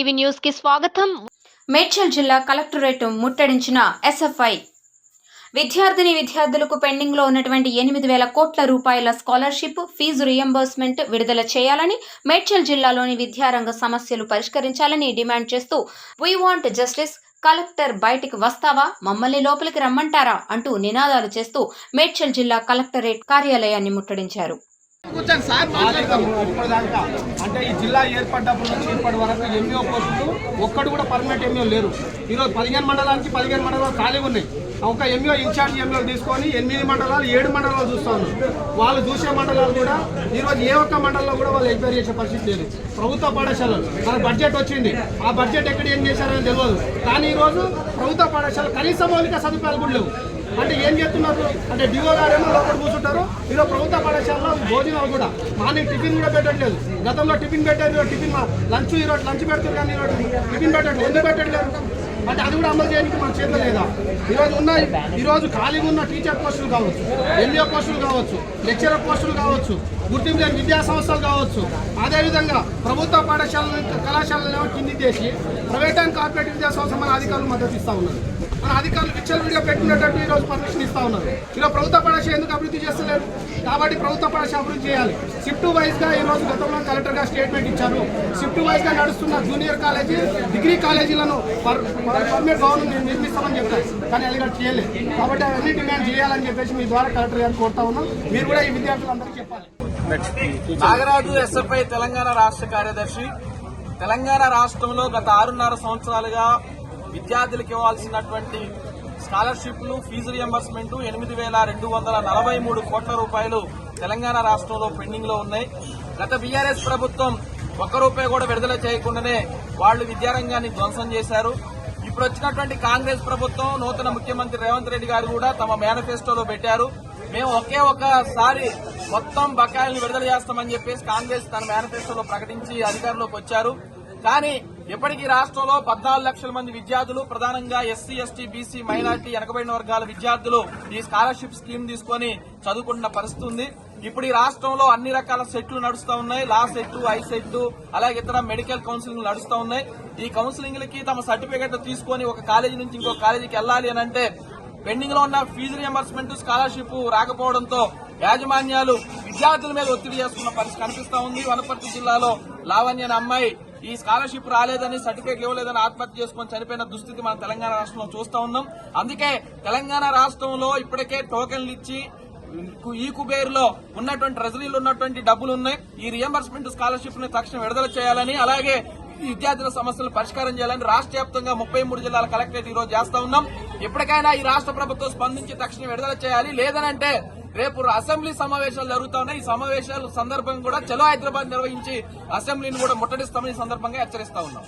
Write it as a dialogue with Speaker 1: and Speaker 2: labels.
Speaker 1: TV న్యూస్కి స్వాగతం.
Speaker 2: మేడ్చల్ జిల్లా కలెక్టరేట్ ముట్టడించిన ఎస్ఎఫ్ఐ. విద్యార్థిని విద్యార్థులకు పెండింగ్లో ఉన్నటువంటి ఎనిమిది వేల కోట్ల రూపాయల స్కాలర్షిప్ ఫీజు రియంబర్స్మెంట్ విడుదల చేయాలని మేడ్చల్ జిల్లాలోని విద్యారంగ సమస్యలు పరిష్కరించాలని డిమాండ్ చేస్తూ వీ వాంట్ జస్టిస్ కలెక్టర్ బయటికి వస్తావా? మమ్మల్ని లోపలికి రమ్మంటారా? అంటూ నినాదాలు చేస్తూ మేడ్చల్ జిల్లా కలెక్టరేట్ కార్యాలయాన్ని ముట్టడించారు.
Speaker 3: కూర్చొని సార్ ఇప్పటిదాకా అంటే ఈ జిల్లా ఏర్పడ్డప్పటి నుంచి ఇప్పటి వరకు ఎంఈఓ పోస్టులు ఒక్కడు కూడా పర్మనెంట్ ఎంఈఓ లేరు. ఈరోజు పదిహేను మండలానికి పదిహేను మండలాలు ఖాళీగా ఉన్నాయి. ఒక ఎంఈఓ ఇన్ఛార్జ్ ఎంఈఓ తీసుకొని ఎనిమిది మండలాలు ఏడు మండలాలు చూస్తా ఉన్నారు. వాళ్ళు చూసే మండలాలు కూడా ఈరోజు ఏ ఒక్క మండలంలో కూడా వాళ్ళు ఎంక్వైరీ చేసే పరిస్థితి లేదు. ప్రభుత్వ పాఠశాలలు మన బడ్జెట్ వచ్చింది. ఆ బడ్జెట్ ఎక్కడ ఏం చేశారని తెలియదు కానీ ఈరోజు ప్రభుత్వ పాఠశాల కనీస మౌలిక సదుపాయాలు కూడా లేవు. అంటే ఏం చేస్తున్నారు? అంటే డిఓ గారేమో లోపల కూర్చుంటారు. ఈరోజు ప్రభుత్వ పాఠశాలలో భోజనాలు కూడా. మార్నింగ్ టిఫిన్ కూడా పెట్టట్లేదు. గతంలో టిఫిన్ పెట్టారు టిఫిన్ లంచ్ ఈరోజు లంచ్ పెడతారు కానీ ఈరోజు టిఫిన్ పెట్టట్లేదు. ఎందుకు పెట్టట్లేదు? అంటే అది కూడా అమలు చేయడానికి మన చేత లేదా? ఈరోజు ఉన్న ఈరోజు ఖాళీగా ఉన్న టీచర్ పోస్టులు కావచ్చు ఎన్జిఓ పోస్టులు కావచ్చు లెక్చరర్ పోస్టులు కావచ్చు గుర్తింపు లేని విద్యా సంస్థలు కావచ్చు. అదేవిధంగా ప్రభుత్వ పాఠశాలలు కళాశాలను కింది చేసి ప్రైవేట్ అండ్ కార్పొరేట్ విద్యా సంస్థ మన అధికారులు మద్దతు ఇస్తూ ఉన్నారు. మన అధికారులు విచ్చలవిడిగా పెట్టినట్టు ఈరోజు పర్మిషన్ ఇస్తూ ఉన్నారు. ఈరోజు ప్రభుత్వ పాఠశాల ఎందుకు అభివృద్ధి చేస్తలేరు? కాబట్టి ప్రభుత్వ పాఠశాల అభివృద్ధి చేయాలి. షిఫ్ట్ వైజ్గా ఈరోజు ఈ రోజు గతంలో కలెక్టర్గా స్టేట్మెంట్ ఇచ్చారు. షిఫ్ట్ వైజ్గా నడుస్తున్న జూనియర్ కాలేజీ డిగ్రీ కాలేజీలను నిర్మిస్తామని చెప్పారు కానీ అది కూడా చేయలేదు. కాబట్టి అవన్నీ డిమాండ్ చేయాలని చెప్పేసి మీ ద్వారా కలెక్టర్ కోరుతా ఉన్నాం. మీరు కూడా ఈ విద్యార్థులందరికీ చెప్పాలి.
Speaker 4: నాగరాజు ఎస్ఎఫ్ఐ తెలంగాణ రాష్ట్ర కార్యదర్శి. తెలంగాణ రాష్ట్రంలో గత ఆరున్నర సంవత్సరాలుగా విద్యార్థులకు ఇవ్వాల్సినటువంటి స్కాలర్షిప్లు ఫీజు రియంబర్స్మెంట్ ఎనిమిది వేల రెండు వందల నలభై మూడు కోట్ల రూపాయలు తెలంగాణ రాష్ట్రంలో పెండింగ్లో ఉన్నాయి. గత బీఆర్ఎస్ ప్రభుత్వం ఒక్క రూపాయి కూడా విడుదల చేయకుండానే వాళ్ళు విద్యారంగాన్ని ధ్వంసం చేశారు. ఇప్పుడు వచ్చినటువంటి కాంగ్రెస్ ప్రభుత్వం నూతన ముఖ్యమంత్రి రేవంత్ రెడ్డి గారు కూడా తమ మేనిఫెస్టోలో పెట్టారు. మేము ఒకే ఒకసారి మొత్తం బకాయిల్ని విడుదల చేస్తామని చెప్పేసి కాంగ్రెస్ తన మేనిఫెస్టోలో ప్రకటించి అధికారంలోకి వచ్చారు. కానీ ఇప్పటికీ రాష్ట్రంలో పద్నాలుగు లక్షల మంది విద్యార్థులు ప్రధానంగా ఎస్సీ ఎస్టీ బీసీ మైనార్టీ వెనకబడిన వర్గాల విద్యార్థులు ఈ స్కాలర్షిప్ స్కీమ్ తీసుకొని చదువుకుంటున్న పరిస్థితి ఉంది. ఇప్పుడు ఈ రాష్ట్రంలో అన్ని రకాల సెట్లు నడుస్తూ ఉన్నాయి. లా సెట్ ఐ సెట్ అలాగే ఇతర మెడికల్ కౌన్సిలింగ్ నడుస్తూ ఉన్నాయి. ఈ కౌన్సిలింగ్ లకి తమ సర్టిఫికెట్ తీసుకొని ఒక కాలేజీ నుంచి ఇంకో కాలేజీకి వెళ్ళాలి అని అంటే పెండింగ్లో ఉన్న ఫీజు రియంబర్స్మెంట్ స్కాలర్షిప్ రాకపోవడంతో యాజమాన్యాలు విద్యార్థుల మీద ఒత్తిడి చేస్తున్న పరిస్థితి కనిపిస్తా ఉంది. వనపర్తి జిల్లాలో లావణ్య అమ్మాయి ఈ స్కాలర్షిప్ రాలేదని సర్టిఫికేట్ ఇవ్వలేదని ఆత్మహత్య చేసుకొని చనిపోయిన దుస్థితి మన తెలంగాణ రాష్ట్రంలో చూస్తా ఉన్నాం. అందుకే తెలంగాణ రాష్ట్రంలో ఇప్పటికే టోకెన్లు ఇచ్చి ఈ కుబేరులో ఉన్నటువంటి ట్రెజరీలు ఉన్నటువంటి డబ్బులు ఉన్నాయి. ఈ రియంబర్స్మెంట్ స్కాలర్షిప్ని తక్షణం విడుదల చేయాలని అలాగే ఈ విద్యార్థుల సమస్యలు పరిష్కారం చేయాలని రాష్ట్ర వ్యాప్తంగా ముప్పై మూడు జిల్లాల కలెక్టరేట్ ఈ రోజు చేస్తా ఉన్నాం. ఎప్పటికైనా ఈ రాష్ట్ర ప్రభుత్వం స్పందించి తక్షణం విడుదల చేయాలి. లేదనంటే రేపు అసెంబ్లీ సమావేశాలు జరుగుతా ఉన్నాయి ఈ సమావేశాల సందర్భంగా కూడా చలో హైదరాబాద్ నిర్వహించి అసెంబ్లీని కూడా ముట్టడిస్తామని సందర్భంగా హెచ్చరిస్తా ఉన్నాం.